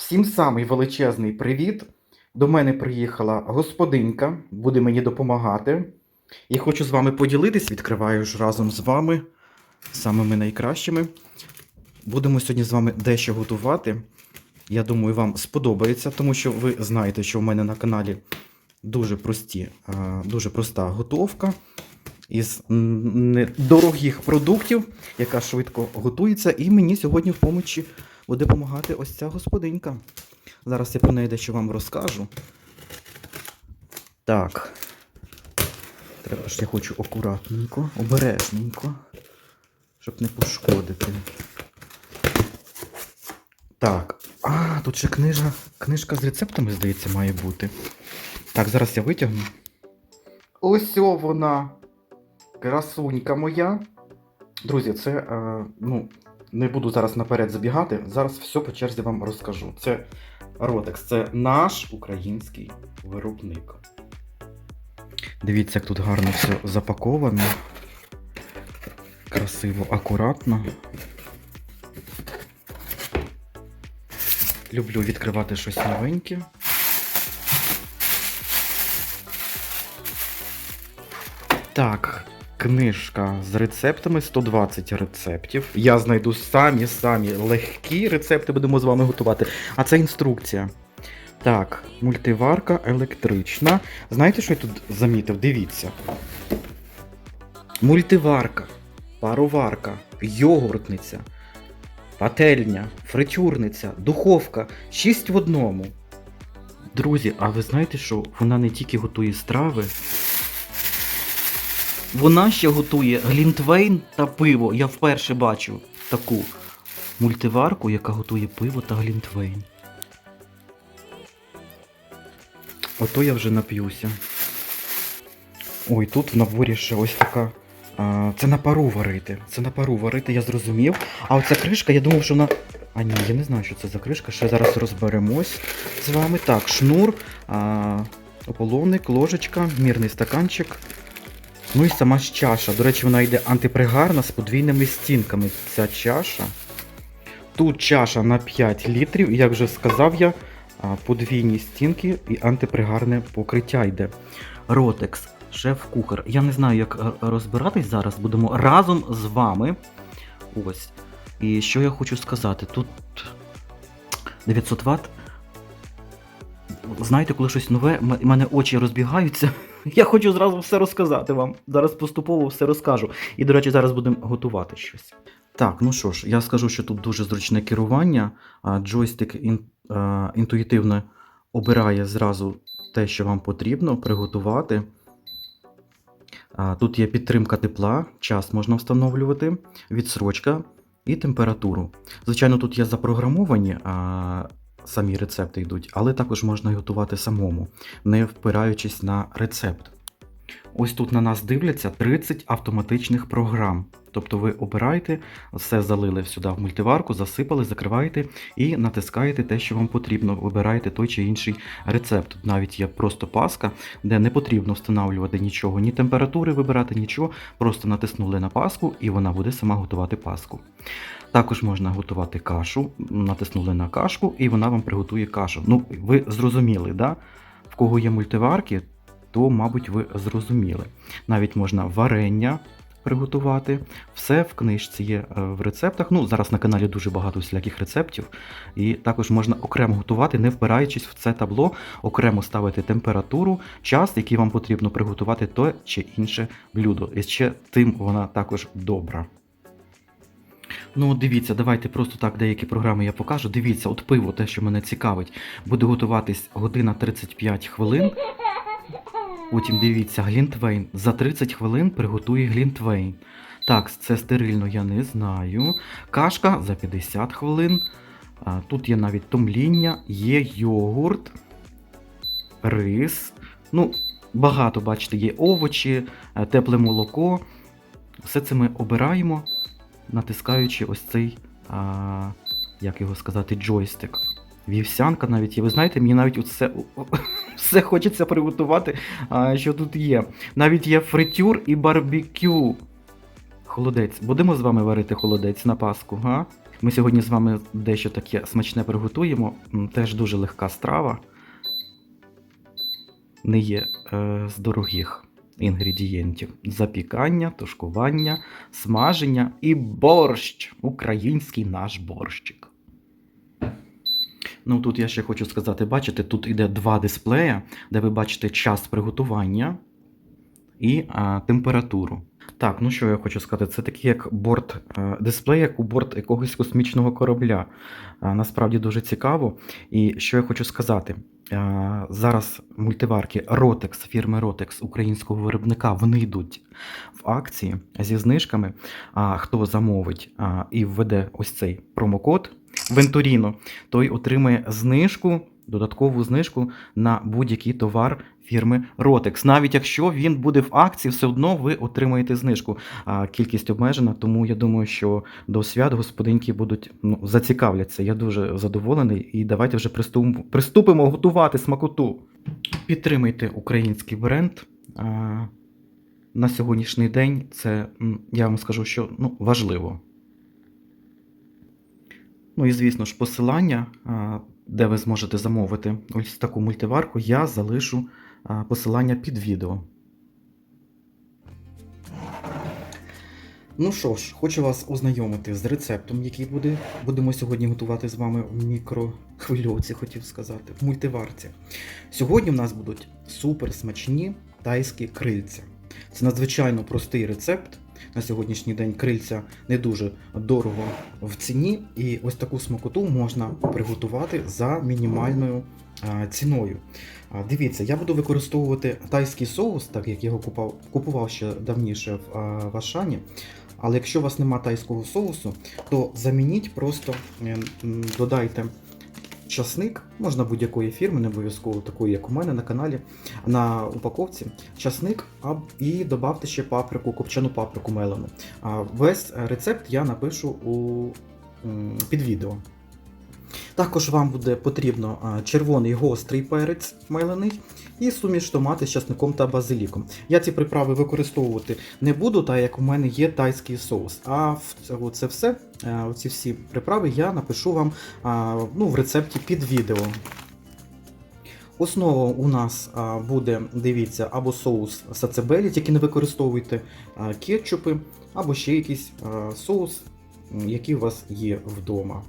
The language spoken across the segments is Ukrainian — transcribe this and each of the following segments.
Всім самий величезний привіт. До мене приїхала господинька, буде мені допомагати. І хочу з вами поділитись, відкриваю ж разом з вами, самими найкращими. Будемо сьогодні з вами дещо готувати. Я думаю, вам сподобається, тому що ви знаєте, що в мене на каналі дуже прості, дуже проста готовка із м, недорогих продуктів, яка швидко готується. І мені сьогодні в помочі буде допомагати ось ця господинька. Зараз я про неї дещо вам розкажу. Так. Треба ж я хочу акуратненько, обережненько, щоб не пошкодити. Так. А, тут ще книжа, книжка з рецептами, здається, має бути. Так, зараз я витягну. Ось вона. Красунька моя. Друзі, це, е, ну, не буду зараз наперед забігати. Зараз все по черзі вам розкажу. Це Ротекс, це наш український виробник. Дивіться, як тут гарно все запаковано. Красиво, акуратно. Люблю відкривати щось новеньке. Так, книжка з рецептами 120 рецептів. Я знайду самі-самі легкі рецепти, будемо з вами готувати. А це інструкція. Так, мультиварка електрична. Знаєте, що я тут замітив? Дивіться. Мультиварка, пароварка, йогуртниця, пательня, фритюрниця, духовка. Шість в одному. Друзі, а ви знаєте, що вона не тільки готує страви, вона ще готує глінтвейн та пиво. Я вперше бачу таку мультиварку, яка готує пиво та глінтвейн. Ото я вже нап'юся. Ой, тут в наборі ще ось така. А, це на пару варити. Це на пару варити, я зрозумів. А оця кришка, я думав, що вона. А ні, я не знаю, що це за кришка. Ще зараз розберемось з вами. Так, шнур, а, ополовник, ложечка, мірний стаканчик. Ну і сама ж чаша. До речі, вона йде антипригарна з подвійними стінками. Ця чаша. Тут чаша на 5 літрів, і як вже сказав я, подвійні стінки і антипригарне покриття йде. Ротекс, шеф-кухар. Я не знаю, як е, розбиратись зараз. Будемо разом з вами. Ось. І що я хочу сказати? Тут 900 Вт. Знаєте, коли щось нове, в мене очі розбігаються. Я хочу зразу все розказати вам. Зараз поступово все розкажу. І, до речі, зараз будемо готувати щось. Так, ну що ж, я скажу, що тут дуже зручне керування. Джойстик ін, інтуїтивно обирає зразу те, що вам потрібно приготувати. Тут є підтримка тепла, час можна встановлювати, відсрочка і температуру. Звичайно, тут є запрограмовані самі рецепти йдуть, але також можна готувати самому, не впираючись на рецепт. Ось тут на нас дивляться 30 автоматичних програм. Тобто ви обираєте, все залили сюди в мультиварку, засипали, закриваєте і натискаєте те, що вам потрібно. Вибираєте той чи інший рецепт. Навіть є просто паска, де не потрібно встановлювати нічого, ні температури вибирати, нічого. Просто натиснули на паску і вона буде сама готувати паску. Також можна готувати кашу, натиснули на кашку, і вона вам приготує кашу. Ну, ви зрозуміли, да? в кого є мультиварки, то, мабуть, ви зрозуміли. Навіть можна варення приготувати. Все в книжці є е, в рецептах. Ну, зараз на каналі дуже багато всіляких рецептів. І також можна окремо готувати, не впираючись в це табло, окремо ставити температуру, час, який вам потрібно приготувати те чи інше блюдо. І ще тим вона також добра. Ну, дивіться, давайте просто так деякі програми я покажу. Дивіться, от пиво, те, що мене цікавить, буде готуватись година 35 хвилин. Потім дивіться, глінтвейн. За 30 хвилин приготує глінтвейн. Так, це стерильно, я не знаю. Кашка за 50 хвилин. Тут є навіть томління, є йогурт, рис. Ну, багато, бачите, є овочі, е, тепле молоко. Все це ми обираємо, натискаючи ось цей, а, як його сказати, джойстик. Вівсянка навіть є. Ви знаєте, мені навіть оце, все хочеться приготувати, що тут є. Навіть є фритюр і барбекю. холодець. Будемо з вами варити холодець на Пасху, га? Ми сьогодні з вами дещо таке смачне приготуємо. Теж дуже легка страва. Не є е, з дорогих інгредієнтів. Запікання, тушкування, смаження і борщ. Український наш борщик. Ну тут я ще хочу сказати, бачите, тут іде два дисплея, де ви бачите час приготування і а, температуру. Так, ну що я хочу сказати, це такий як борт е, дисплей, як у борт якогось космічного корабля. Насправді дуже цікаво. І що я хочу сказати, е, зараз мультиварки Rotex, фірми Rotex українського виробника, вони йдуть в акції зі знижками. А хто замовить і введе ось цей промокод Venturino, той отримає знижку, додаткову знижку на будь-який товар фірми Rotex. Навіть якщо він буде в акції, все одно ви отримаєте знижку. А кількість обмежена, тому я думаю, що до свят господинки будуть ну, зацікавляться. Я дуже задоволений. І давайте вже приступимо, приступимо готувати смакоту. Підтримайте український бренд. На сьогоднішній день це, я вам скажу, що ну, важливо. Ну і звісно ж, посилання, де ви зможете замовити ось таку мультиварку, я залишу посилання під відео. Ну що ж, хочу вас ознайомити з рецептом, який буде, будемо сьогодні готувати з вами в мікрохвильовці, хотів сказати, в мультиварці. Сьогодні в нас будуть супер смачні тайські крильця. Це надзвичайно простий рецепт. На сьогоднішній день крильця не дуже дорого в ціні, і ось таку смакоту можна приготувати за мінімальною ціною. Дивіться, я буду використовувати тайський соус, так як його купав, купував ще давніше в, а, в Ашані. Але якщо у вас немає тайського соусу, то замініть просто е, додайте часник, можна будь-якої фірми, не обов'язково такої, як у мене на каналі, на упаковці, часник і додавте ще паприку, копчену паприку мелену. Весь рецепт я напишу у, під відео. Також вам буде потрібно червоний гострий перець мелений і суміш томати з часником та базиліком. Я ці приправи використовувати не буду, так як у мене є тайський соус. А це, все, е, ці всі приправи я напишу вам ну, в рецепті під відео. Основа у нас буде, дивіться, або соус сацебелі, тільки не використовуйте кетчупи, або ще якийсь соус, який у вас є вдома.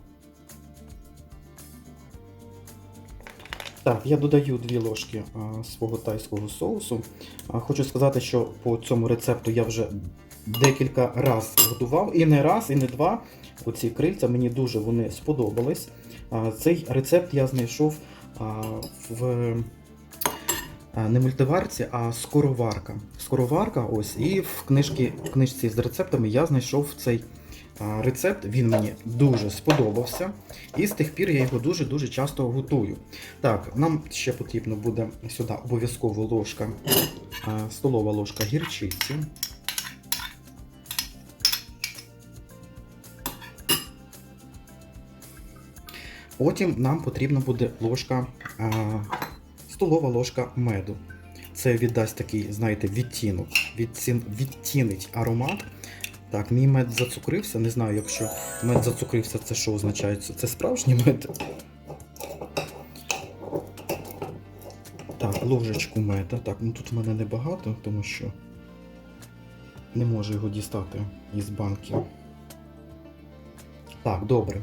Так, я додаю 2 ложки свого тайського соусу. Хочу сказати, що по цьому рецепту я вже декілька разів готував. І не раз, і не два. Оці крильця мені дуже вони сподобались. Цей рецепт я знайшов в не мультиварці, а скороварка. Скороварка, ось, і в, книжці, в книжці з рецептами я знайшов цей рецепт. Він мені дуже сподобався. І з тих пір я його дуже-дуже часто готую. Так, нам ще потрібно буде сюди обов'язково ложка, столова ложка гірчиці. Потім нам потрібна буде ложка, столова ложка меду. Це віддасть такий, знаєте, відтінок, відтінить аромат. Так, мій мед зацукрився. Не знаю, якщо мед зацукрився, це що означає? Це справжній мед. Так, ложечку меда. Так, ну тут в мене небагато, тому що не можу його дістати із банки. Так, добре.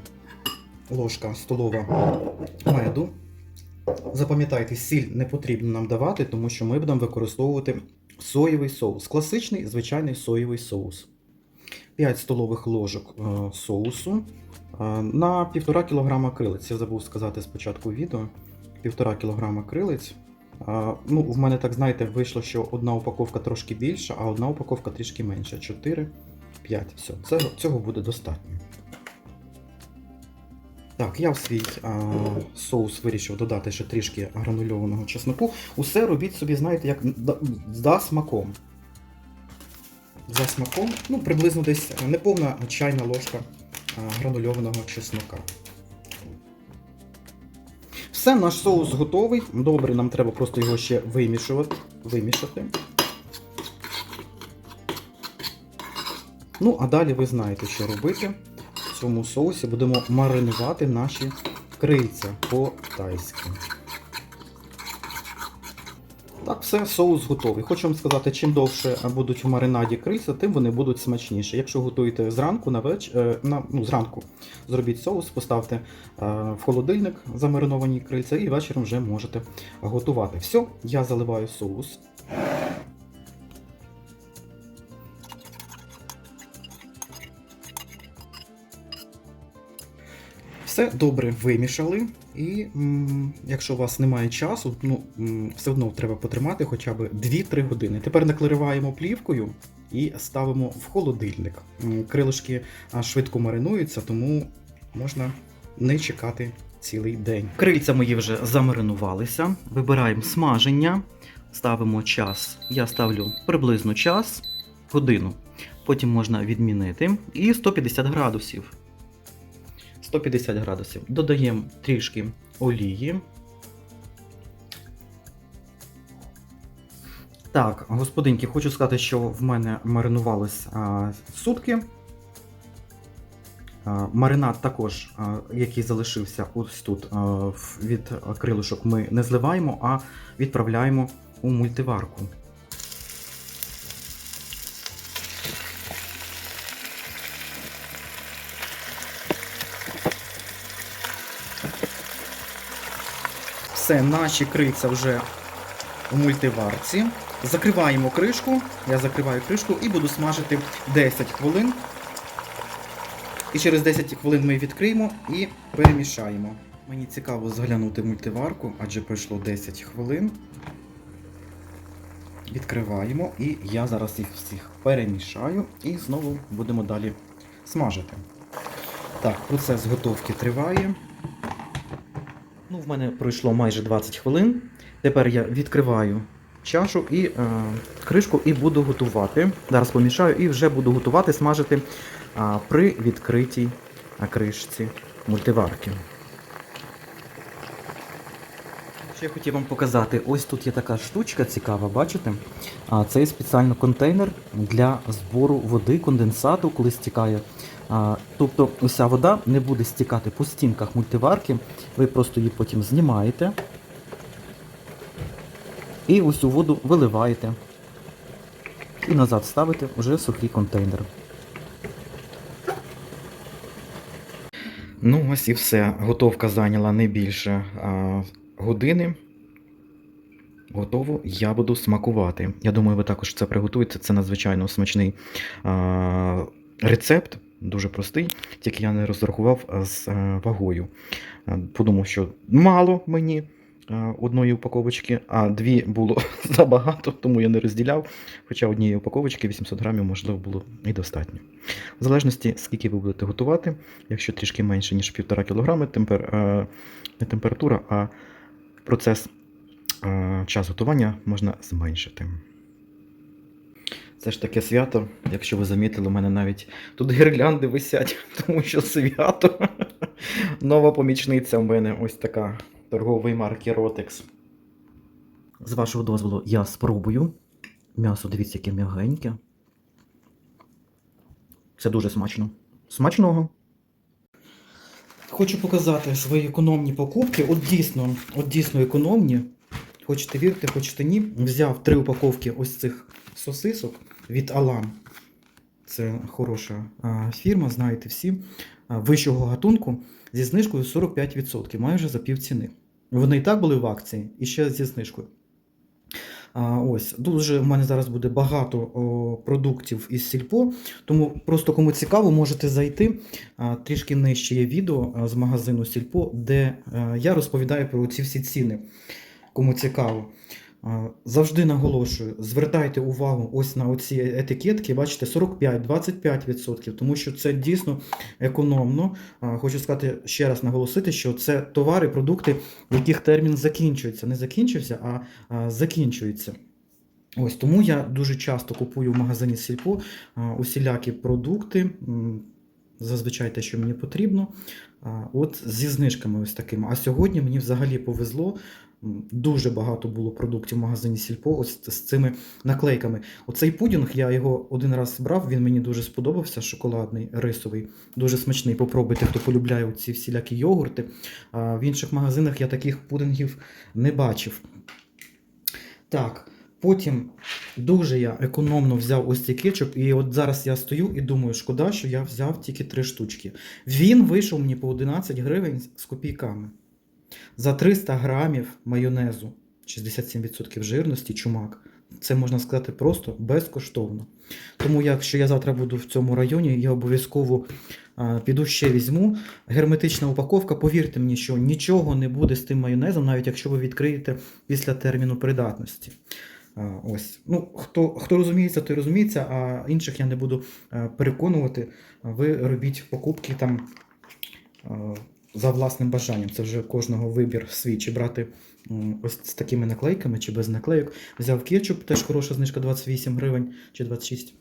Ложка столова меду. Запам'ятайте, сіль не потрібно нам давати, тому що ми будемо використовувати соєвий соус. Класичний звичайний соєвий соус. 5 столових ложок е, соусу е, на 1,5 кг крилиць. Я забув сказати спочатку відео. 1,5 кг крилиць. Е, ну, в мене, так знаєте, вийшло, що одна упаковка трошки більша, а одна упаковка трішки менша. 4, 5. Все, цього, цього буде достатньо. Так, я в свій а, соус вирішив додати ще трішки гранульованого чесноку. Усе робіть собі, знаєте, як за смаком. За смаком, ну, приблизно десь неповна чайна ложка гранульованого чеснока. Все, наш соус готовий. Добре, нам треба просто його ще вимішувати. вимішати. Ну, а далі ви знаєте, що робити. В цьому соусі будемо маринувати наші крильця по-тайськи. Все, соус готовий. Хочу вам сказати, чим довше будуть в маринаді крильця, тим вони будуть смачніші. Якщо готуєте зранку на веч... е, на, ну, зранку, зробіть соус, поставте е, в холодильник замариновані крильця і вечором вже можете готувати. Все, я заливаю соус. Все добре вимішали, і якщо у вас немає часу, ну все одно треба потримати хоча б 2-3 години. Тепер накливаємо плівкою і ставимо в холодильник. Крилишки швидко маринуються, тому можна не чекати цілий день. Крильця мої вже замаринувалися. Вибираємо смаження, ставимо час. Я ставлю приблизно час, годину. Потім можна відмінити. І 150 градусів. 150 градусів. Додаємо трішки олії. Так, господинки, хочу сказати, що в мене маринувалось а, сутки. А, маринад також, а, який залишився ось тут а, від крилишок, ми не зливаємо, а відправляємо у мультиварку. Все, наші крильця вже у мультиварці. Закриваємо кришку. Я закриваю кришку і буду смажити 10 хвилин. І через 10 хвилин ми відкриємо і перемішаємо. Мені цікаво заглянути мультиварку, адже пройшло 10 хвилин. Відкриваємо і я зараз їх всіх перемішаю і знову будемо далі смажити. Так, процес готовки триває. Ну, в мене пройшло майже 20 хвилин. Тепер я відкриваю чашу і е, кришку і буду готувати. Зараз помішаю і вже буду готувати, смажити е, при відкритій кришці мультиварки. Ще хотів вам показати, ось тут є така штучка цікава, бачите? А, Це спеціально контейнер для збору води, конденсату, коли стікає. Тобто уся вода не буде стікати по стінках мультиварки, ви просто її потім знімаєте і усю воду виливаєте. І назад ставите вже сухий контейнер. Ну, ось і все. Готовка зайняла не більше а, години. Готово, я буду смакувати. Я думаю, ви також це приготуєте. Це надзвичайно смачний а, рецепт, дуже простий, тільки я не розрахував з вагою. Подумав, що мало мені одної упаковочки, а дві було забагато, тому я не розділяв. Хоча однієї упаковочки 800 грамів, можливо, було і достатньо. В залежності, скільки ви будете готувати, якщо трішки менше, ніж 1,5 кг, темпер, не температура, а процес час готування можна зменшити. Це ж таке свято, якщо ви замітили, у мене навіть тут гірлянди висять, тому що свято. Нова помічниця в мене ось така торгової марки Rotex. З вашого дозволу я спробую. М'ясо, дивіться, яке м'ягеньке. Це дуже смачно. Смачного! Хочу показати свої економні покупки. От дійсно, от дійсно економні. Хочете вірте, хочете ні. Взяв три упаковки ось цих сосисок від Алам. Це хороша фірма, знаєте всі. Вищого гатунку зі знижкою 45%, майже за пів ціни. Вони і так були в акції, і ще зі знижкою. Ось, дуже в мене зараз буде багато продуктів із сільпо, тому просто кому цікаво, можете зайти. Трішки нижче є відео з магазину Сільпо, де а, я розповідаю про ці всі ціни. Кому цікаво. Завжди наголошую, звертайте увагу ось на оці етикетки, бачите, 45-25%, тому що це дійсно економно. Хочу сказати ще раз наголосити, що це товари, продукти, в яких термін закінчується. Не закінчився, а закінчується. Ось тому я дуже часто купую в магазині Сільпо усілякі продукти, зазвичай те, що мені потрібно. От зі знижками ось такими. А сьогодні мені взагалі повезло. Дуже багато було продуктів в магазині Сільпо ось з цими наклейками. Оцей пудінг, я його один раз брав, він мені дуже сподобався, шоколадний, рисовий, дуже смачний. Попробуйте, хто полюбляє ці всілякі йогурти. А в інших магазинах я таких пудингів не бачив. Так, потім дуже я економно взяв ось цей кетчуп, і от зараз я стою і думаю, шкода, що я взяв тільки три штучки. Він вийшов мені по 11 гривень з копійками. За 300 грамів майонезу, 67% жирності, чумак. Це можна сказати просто безкоштовно. Тому, якщо я завтра буду в цьому районі, я обов'язково піду ще візьму. Герметична упаковка, повірте мені, що нічого не буде з тим майонезом, навіть якщо ви відкриєте після терміну придатності. Ось. Ну, хто, хто розуміється, той розуміється, а інших я не буду е, переконувати. Ви робіть покупки там е, за власним бажанням. Це вже кожного вибір свій, чи брати ось з такими наклейками, чи без наклейок. Взяв кетчуп, теж хороша знижка 28 гривень чи 26.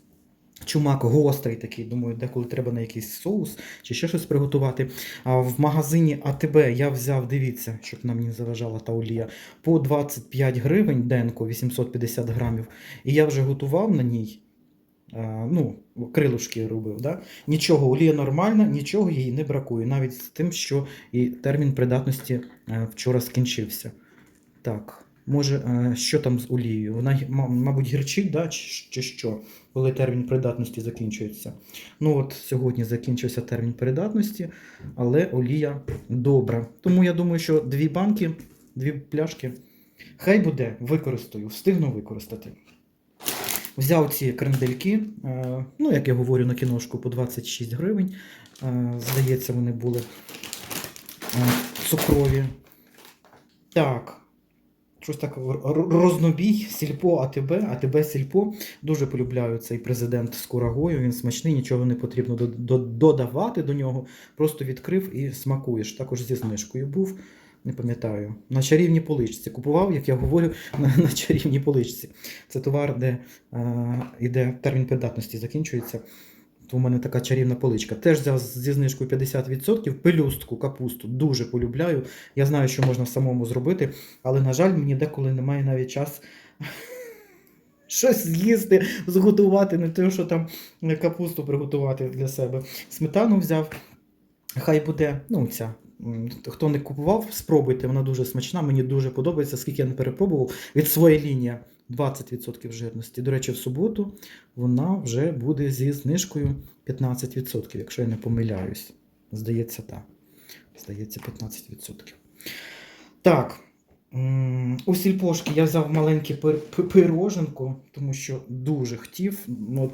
Чумак гострий такий, думаю, деколи треба на якийсь соус чи ще щось приготувати. А в магазині АТБ я взяв, дивіться, щоб нам не заважала та олія, по 25 гривень денко, 850 грамів. І я вже готував на ній. Ну, крилушки робив. Да? Нічого, олія нормальна, нічого їй не бракує, навіть з тим, що і термін придатності е, вчора скінчився. Так, може, е, що там з олією? Вона, мабуть, гірчить, да? чи що, коли термін придатності закінчується. Ну от сьогодні закінчився термін придатності, але олія добра. Тому я думаю, що дві банки, дві пляшки, хай буде, використаю, встигну використати. Взяв ці крендельки, е, ну, як я говорю на кіношку, по 26 гривень. Е, Здається, вони були е, цукрові. Так. Щось так рознобій, сільпо АТБ, АТБ Сільпо. Дуже полюбляю цей президент з курагою. Він смачний, нічого не потрібно до- до- додавати до нього. Просто відкрив і смакуєш. Також зі знижкою був. Не пам'ятаю. На чарівній поличці. Купував, як я говорю, на, на чарівній поличці. Це товар, де е, іде термін придатності, закінчується. То у мене така чарівна поличка. Теж взяв зі знижкою 50%. Пелюстку, капусту дуже полюбляю. Я знаю, що можна самому зробити, але, на жаль, мені деколи немає навіть час щось з'їсти, зготувати, не те, що там капусту приготувати для себе. Сметану взяв. Хай буде, ну, ця. Хто не купував, спробуйте, вона дуже смачна, мені дуже подобається, скільки я не перепробував. Від своєї лінії 20% жирності. До речі, в суботу вона вже буде зі знижкою 15%, якщо я не помиляюсь. Здається, так. Здається, 15%. Так. У сільпошки я взяв маленьку пир- пироженку, тому що дуже хотів. Ну,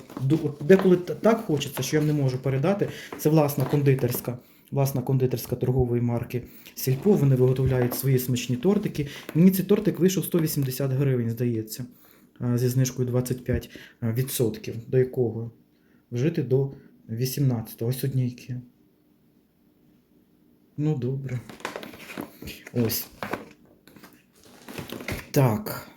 деколи так хочеться, що я не можу передати. Це власна кондитерська, власна кондитерська торгової марки Сільпо. Вони виготовляють свої смачні тортики. Мені цей тортик вийшов 180 гривень, здається, зі знижкою 25%. До якого? Вжити до 18-го. Ось сьогодні яке. Ну, добре. Ось. Так.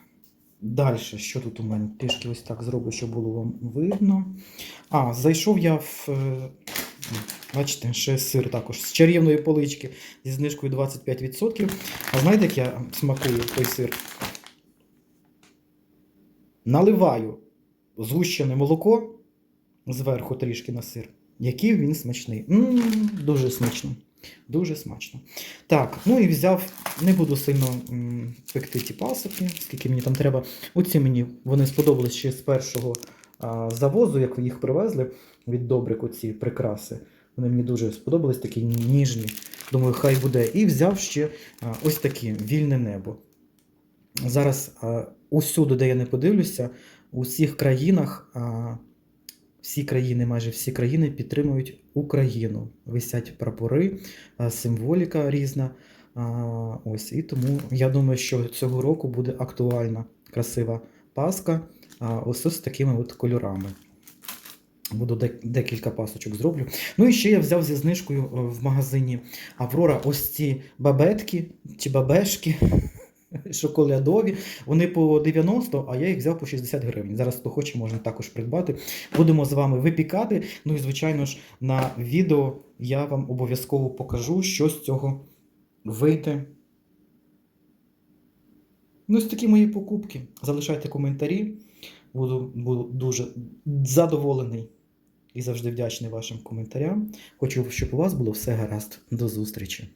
Далі, що тут у мене? Трішки ось так зроблю, щоб було вам видно. А, зайшов я в. Бачите, ще сир також з чарівної полички зі знижкою 25%. А знаєте, як я смакую той сир? Наливаю згущене молоко зверху трішки на сир. Який він смачний. м дуже смачно. Дуже смачно. Так, ну і взяв, не буду сильно м, пекти ті пасоки, скільки мені там треба. Оці мені вони сподобались ще з першого завозу, як їх привезли від Добрику, ці прикраси. Вони мені дуже сподобались, такі ніжні. Думаю, хай буде. І взяв ще ось такі вільне небо. Зараз усюди, де я не подивлюся, у всіх країнах, всі країни, майже всі країни підтримують Україну. Висять прапори, символіка різна. Ось, і тому я думаю, що цього року буде актуальна красива Пасха ось з такими от кольорами. Буду декілька пасочок зроблю. Ну і ще я взяв зі знижкою е, в магазині Аврора ось ці бабетки чи бабешки шоколадові. Вони по 90, а я їх взяв по 60 гривень. Зараз хто хоче, можна також придбати. Будемо з вами випікати. Ну і звичайно ж на відео я вам обов'язково покажу, що з цього вийде. Ну, ось такі мої покупки. Залишайте коментарі. Буду, буду дуже задоволений і завжди вдячний вашим коментарям. Хочу, щоб у вас було все гаразд. До зустрічі!